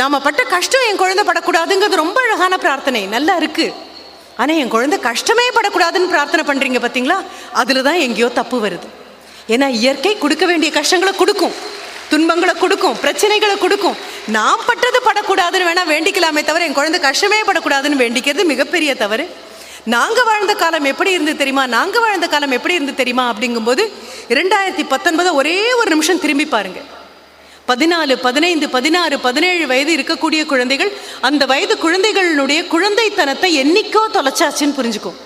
நாம் பட்ட கஷ்டம் என் குழந்தை படக்கூடாதுங்கிறது ரொம்ப அழகான பிரார்த்தனை. நல்லா இருக்கு. ஆனால் என் குழந்தை கஷ்டமே படக்கூடாதுன்னு பிரார்த்தனை பண்ணுறீங்க பார்த்தீங்களா அதில் தான் எங்கேயோ தப்பு வருது. ஏன்னா இயற்கை கொடுக்க வேண்டிய கஷ்டங்களை கொடுக்கும். துன்பங்களை கொடுக்கும். பிரச்சனைகளை கொடுக்கும். நான் பட்டது படக்கூடாதுன்னு வேணா வேண்டிக்கலாமே தவிர என் குழந்தை கஷ்டமே படக்கூடாதுன்னு வேண்டிக்கிறது மிகப்பெரிய தவறு. நாங்கள் வாழ்ந்த காலம் எப்படி இருந்து தெரியுமா? நாங்கள் வாழ்ந்த காலம் எப்படி இருந்து தெரியுமா? அப்படிங்கும்போது இரண்டாயிரத்தி பத்தொன்பது ஒரே ஒரு நிமிஷம் திரும்பி பாருங்க. பதினாலு பதினைந்து பதினாறு பதினேழு வயது இருக்கக்கூடிய குழந்தைகள் அந்த வயது குழந்தைகளுடைய குழந்தைத்தனத்தை என்னைக்கோ தொலைச்சாச்சுன்னு புரிஞ்சுக்கும்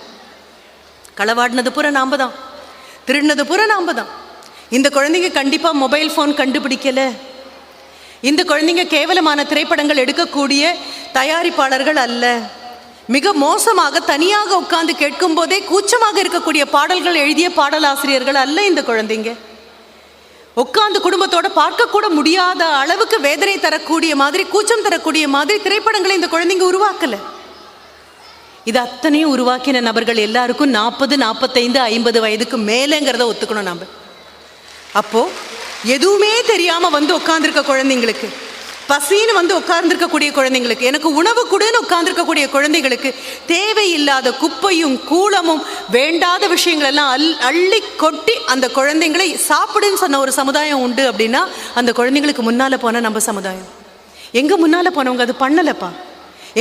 களவாடினது பூரா நாம் தான். திருடினது பூரா நாம் தான். இந்த குழந்தைங்க கண்டிப்பாக மொபைல் ஃபோன் கண்டுபிடிக்கலை. இந்த குழந்தைங்க கேவலமான திரைப்படங்கள் எடுக்கக்கூடிய தயாரிப்பாளர்கள் அல்ல. மிக மோசமாக தனியாக உட்கார்ந்து கேட்கும் போதே கூச்சமாக இருக்கக்கூடிய பாடல்கள் எழுதிய பாடலாசிரியர்கள் அல்ல இந்த குழந்தைங்க. உட்காந்து குடும்பத்தோட பார்க்க கூட முடியாத அளவுக்கு வேதனை தரக்கூடிய மாதிரி கூச்சம் தரக்கூடிய மாதிரி திரைப்படங்களை இந்த குழந்தைங்க உருவாக்கல. இது அத்தனையும் உருவாக்கின நபர்கள் எல்லாருக்கும் நாற்பது நாற்பத்தைந்து ஐம்பது வயதுக்கு மேலேங்கிறத ஒத்துக்கணும் நம்ம அப்போ எதுவுமே தெரியாம வந்து உட்காந்துருக்க குழந்தைங்களுக்கு பசின்னு வந்து உட்கார்ந்துருக்கக்கூடிய குழந்தைங்களுக்கு எனக்கு உணவு கொடுன்னு உட்கார்ந்துருக்கக்கூடிய குழந்தைங்களுக்கு தேவையில்லாத குப்பையும் கூலமும் வேண்டாத விஷயங்கள் எல்லாம் அல் அள்ளி கொட்டி அந்த குழந்தைங்களை சாப்பிடுன்னு சொன்ன ஒரு சமுதாயம் உண்டு அப்படின்னா அந்த குழந்தைங்களுக்கு முன்னால் போன நம்ம சமுதாயம். எங்கே முன்னால் போனவங்க அது பண்ணலப்பா.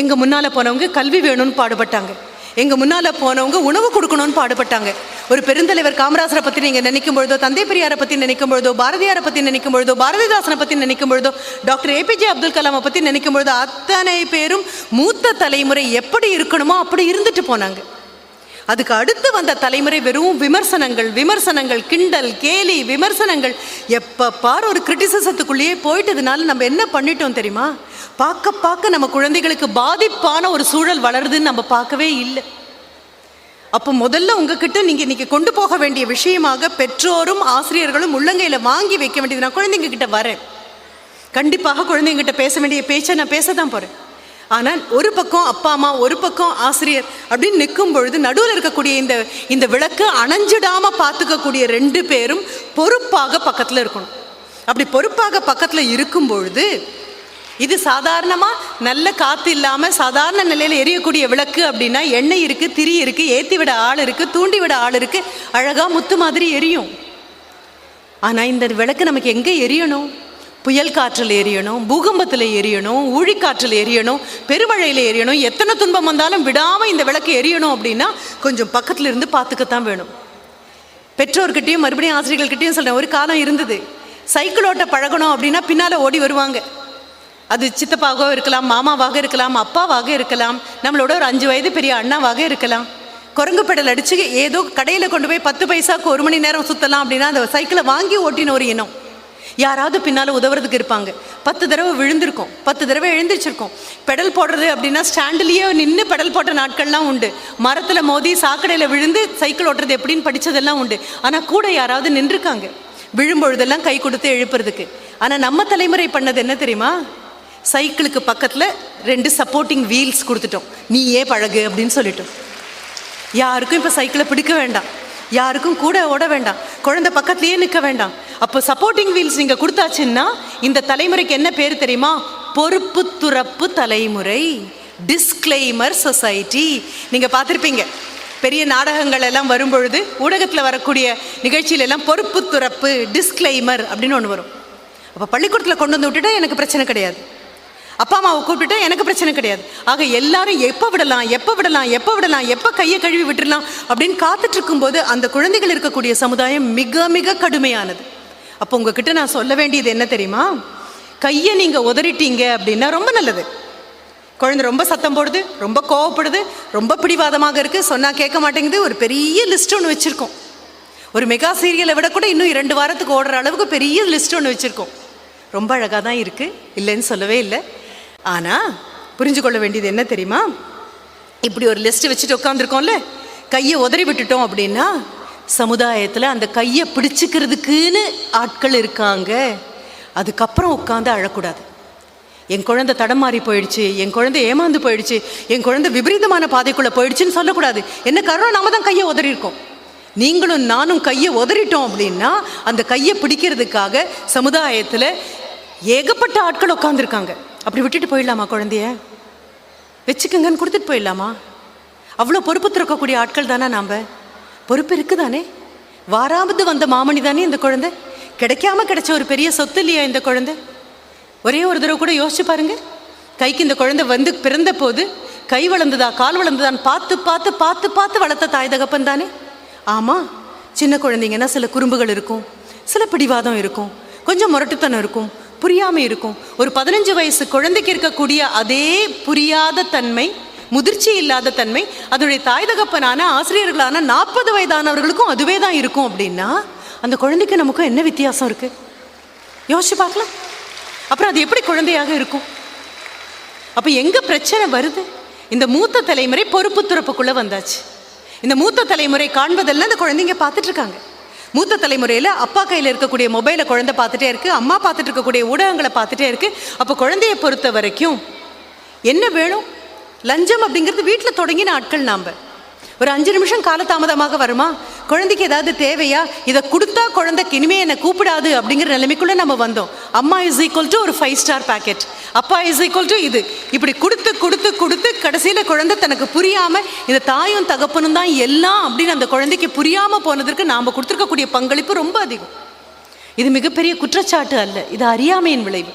எங்கள் முன்னால் போனவங்க கல்வி வேணும்னு பாடுபட்டாங்க. எங்க முன்னால போனவங்க உணவு கொடுக்கணும்னு பாடுபட்டாங்க. ஒரு பெருந்தலைவர் காமராசரை பத்தி நீங்க நினைக்கும் பொழுதோ தந்தை பெரியாரை பத்தி நினைக்கும் பொழுதோ பாரதியாரை பத்தி நினைக்கும் பொழுதோ பாரதிதாசனை பத்தி நினைக்கும் பொழுதோ டாக்டர் ஏபிஜே அப்துல் கலாமை பத்தி நினைக்கும் பொழுதோ அத்தனை பேரும் மூத்த தலைமுறை எப்படி இருக்கணுமோ அப்படி இருந்துட்டு போனாங்க. அதுக்கு அடுத்து வந்த தலைமுறை வெறும் விமர்சனங்கள் விமர்சனங்கள் கிண்டல் கேலி விமர்சனங்கள். எப்ப பார் ஒரு கிரிட்டிசிசத்துக்குள்ளேயே போயிட்டதுனால நம்ம என்ன பண்ணிட்டோம் தெரியுமா? பார்க்க பார்க்க நம்ம குழந்தைகளுக்கு பாதிப்பான ஒரு சூழல் வளருதுன்னு நம்ம பார்க்கவே இல்லை. அப்போ முதல்ல உங்ககிட்ட நீங்க இன்னைக்கு கொண்டு போக வேண்டிய விஷயமாக பெற்றோரும் ஆசிரியர்களும் உள்ளங்கையில வாங்கி வைக்க வேண்டியது நான் குழந்தைங்க கிட்ட வரேன். கண்டிப்பாக குழந்தைங்க கிட்ட பேச வேண்டிய பேச்சை நான் பேச தான் போறேன். ஆனால் ஒரு பக்கம் அப்பா அம்மா ஒரு பக்கம் ஆசிரியர் அப்படின்னு நிற்கும் பொழுது நடுவில் இருக்கக்கூடிய இந்த இந்த விளக்கு அணைஞ்சிடாம பார்த்துக்கக்கூடிய ரெண்டு பேரும் பொறுப்பாக பக்கத்தில் இருக்கணும். அப்படி பொறுப்பாக பக்கத்தில் இருக்கும் பொழுது இது சாதாரணமாக நல்ல காற்று இல்லாமல் சாதாரண நிலையில் எரியக்கூடிய விளக்கு அப்படின்னா எண்ணெய் இருக்குது திரி இருக்குது ஏற்றி விட ஆள் இருக்குது தூண்டி விட ஆள் இருக்குது அழகாக முத்து மாதிரி எரியும். ஆனால் இந்த விளக்கு நமக்கு எங்கே எரியணும்? புயல் காற்றில் எரியணும் பூகம்பத்தில் எரியணும் ஊழிக்காற்றில் எரியணும் பெருமழையில் எரியணும் எத்தனை துன்பம் வந்தாலும் விடாமல் இந்த விளக்கு எரியணும் அப்படின்னா கொஞ்சம் பக்கத்தில் இருந்து பார்த்துக்கத்தான் வேணும். பெற்றோர்கிட்டையும் மறுபடியும் ஆசிரியர்கள்கிட்டையும் சொல்கிறேன் ஒரு காலம் இருந்தது. சைக்கிள் ஓட்ட பழகணும் அப்படின்னா பின்னால் ஓடி வருவாங்க. அது சித்தப்பாவாக இருக்கலாம் மாமாவாக இருக்கலாம் அப்பாவாக இருக்கலாம் நம்மளோட ஒரு அஞ்சு வயது பெரிய அண்ணாவாக இருக்கலாம். குரங்கு பெடல் அடிச்சு ஏதோ கடையில் கொண்டு போய் பத்து பைசாவுக்கு ஒரு மணி நேரம் சுற்றலாம் அப்படின்னா அந்த சைக்கிளை வாங்கி ஓட்டின ஒரு இனம். யாராவது பின்னால் உதவுறதுக்கு இருப்பாங்க. பத்து தடவை விழுந்திருக்கோம் பத்து தடவை எழுந்திரிச்சிருக்கோம். பெடல் போடுறது அப்படின்னா ஸ்டாண்டுலேயே நின்று பெடல் போட்ட நாட்கள்லாம் உண்டு. மரத்தில் மோதி சாக்கடையில் விழுந்து சைக்கிள் ஓட்டுறது எப்படின்னு படித்ததெல்லாம் உண்டு. ஆனால் கூட யாராவது நின்றுருக்காங்க. விழும்பொழுதெல்லாம் கை கொடுத்து எழுப்புறதுக்கு. ஆனால் நம்ம தலைமுறை பண்ணது என்ன தெரியுமா? சைக்கிளுக்கு பக்கத்தில் ரெண்டு சப்போர்ட்டிங் வீல்ஸ் கொடுத்துட்டோம். நீ ஏன் பழகு அப்படின்னு சொல்லிட்டோம். யாருக்கும் இப்போ சைக்கிளை பிடிக்க வேண்டாம். யாருக்கும் கூட ஓட வேண்டாம். குழந்தை பக்கத்துலேயே நிற்க வேண்டாம். அப்போ சப்போர்ட்டிங் வீல்ஸ் நீங்கள் கொடுத்தாச்சுன்னா இந்த தலைமுறைக்கு என்ன பேர் தெரியுமா? பொறுப்பு துறப்பு தலைமுறை. டிஸ்க்ளைமர் சொசைட்டி நீங்கள் பார்த்துருப்பீங்க. பெரிய நாடகங்கள் எல்லாம் வரும்பொழுது ஊடகத்தில் வரக்கூடிய நிகழ்ச்சியில எல்லாம் பொறுப்பு துறப்பு டிஸ்க்ளைமர் அப்படின்னு ஒன்று வரும். அப்போ பள்ளிக்கூடத்தில் கொண்டு வந்து விட்டுட்டா எனக்கு பிரச்சனை கிடையாது. அப்பா அம்மாவை கூப்பிட்டுட்டா எனக்கு பிரச்சனை கிடையாது. ஆக எல்லாரும் எப்போ விடலாம் எப்போ விடலாம் எப்போ விடலாம் எப்போ கையை கழுவி விட்டுடலாம் அப்படின்னு காத்துட்டு இருக்கும்போது அந்த குழந்தைகள் இருக்கக்கூடிய சமுதாயம் மிக மிக கடுமையானது. அப்போ உங்ககிட்ட நான் சொல்ல வேண்டியது என்ன தெரியுமா? கையை நீங்கள் உதறிட்டீங்க அப்படின்னா ரொம்ப நல்லது. குழந்தை ரொம்ப சத்தம் போடுது ரொம்ப கோவப்படுது ரொம்ப பிடிவாதமாக இருக்குது சொன்னால் கேட்க மாட்டேங்குது. ஒரு பெரிய லிஸ்ட் ஒன்று வச்சுருக்கோம். ஒரு மெகா சீரியலை விட கூட இன்னும் இரண்டு வாரத்துக்கு ஓடுற அளவுக்கு பெரிய லிஸ்ட் ஒன்று வச்சுருக்கோம். ரொம்ப அழகாக தான் இருக்குது இல்லைன்னு சொல்லவே இல்லை. ஆனால் புரிஞ்சு கொள்ள வேண்டியது என்ன தெரியுமா? இப்படி ஒரு லிஸ்ட் வச்சுட்டு உட்காந்துருக்கோம்ல கையை உதறி விட்டுட்டோம் அப்படின்னா சமுதாயத்தில் அந்த கையை பிடிச்சிக்கிறதுக்குன்னு ஆட்கள் இருக்காங்க. அதுக்கப்புறம் உட்காந்து அழக்கூடாது. என் குழந்தை தடமாறி போயிடுச்சு என் குழந்தை ஏமாந்து போயிடுச்சு என் குழந்தை விபரீதமான பாதைக்குள்ளே போயிடுச்சுன்னு சொல்லக்கூடாது. என்ன காரணம்? நம்ம தான் கையை உதறியிருக்கோம் நீங்களும் நானும் கையை உதறிட்டோம் அப்படின்னா அந்த கையை பிடிக்கிறதுக்காக சமுதாயத்தில் ஏகப்பட்ட ஆட்கள் உட்காந்துருக்காங்க அப்படி விட்டுட்டு போயிடலாமா குழந்தைய? வச்சுக்கங்கன்னு கொடுத்துட்டு போயிடலாமா? அவ்வளோ பொறுப்பு திறக்கக்கூடிய ஆட்கள் தானே நாம்? பொறுப்பு இருக்குதானே? வாராவது வந்த மாமணி தானே இந்த குழந்தை? கிடைக்காம கிடைச்ச ஒரு பெரிய சொத்து இல்லையா இந்த குழந்தை? ஒரே ஒரு தடவை கூட யோசிச்சு பாருங்க. கைக்கு இந்த குழந்தை வந்து பிறந்த போது கை வளர்ந்ததா கால் வளர்ந்ததான்னு பார்த்து பார்த்து பார்த்து பார்த்து வளர்த்த தாய் தகப்பன் தானே? ஆமாம் சின்ன குழந்தைங்கன்னா சில குறும்புகள் இருக்கும் சில பிடிவாதம் இருக்கும் கொஞ்சம் முரட்டுத்தனம் இருக்கும். புரியாமல் இருக்கும். ஒரு பதினஞ்சு வயசு குழந்தைக்கு இருக்கக்கூடிய அதே புரியாத தன்மை முதிர்ச்சி இல்லாத தன்மை அதனுடைய தாய் தகப்பனான ஆசிரியர்களான நாற்பது வயதானவர்களுக்கும் அதுவே தான் இருக்கும் அப்படின்னா அந்த குழந்தைக்கு நமக்கும் என்ன வித்தியாசம் இருக்கு? யோசிச்சு பார்க்கலாம். அப்புறம் அது எப்படி குழந்தையாக இருக்கும்? அப்போ எங்க பிரச்சனை வருது? இந்த மூத்த தலைமுறை பொறுப்பு துறப்புக்குள்ள வந்தாச்சு. இந்த மூத்த தலைமுறை காண்பதெல்லாம் இந்த குழந்தைங்க பார்த்துட்டு இருக்காங்க. மூத்த தலைமுறையில் அப்பா கையில் இருக்கக்கூடிய மொபைலை குழந்தை பார்த்துட்டே இருக்கு அம்மா பார்த்துட்டு இருக்கக்கூடிய ஊடகங்களை பார்த்துட்டே இருக்குது அப்போ குழந்தையை பொறுத்த வரைக்கும் என்ன வேணும்? லஞ்சம் அப்படிங்கிறது வீட்டில் தொடங்கின ஆட்கள் நாம். ஒரு அஞ்சு நிமிஷம் காலதாமதமாக வருமா? குழந்தைக்கு ஏதாவது தேவையா? இதை கொடுத்தா குழந்தைக்கு இனிமே என்னை கூப்பிடாது அப்படிங்கிற நிலைமைக்குள்ளே நம்ம வந்தோம். அம்மா இஸ் ஈக்குவல் டு ஒரு ஃபைவ் ஸ்டார் பேக்கெட் அப்பா இஸ் ஈக்குவல் டு இது. இப்படி கொடுத்து கொடுத்து கொடுத்து கடைசியில் குழந்தை தனக்கு புரியாமல் இந்த தாயும் தகப்பனும் தான் எல்லாம் அப்படின்னு அந்த குழந்தைக்கு புரியாமல் போனதற்கு நாம் கொடுத்துருக்கக்கூடிய பங்களிப்பு ரொம்ப அதிகம். இது மிகப்பெரிய குற்றச்சாட்டு அல்ல. இது அறியாமையின் விளைவு.